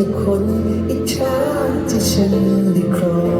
แต่คนอิจฉาที่ฉันได้ครอง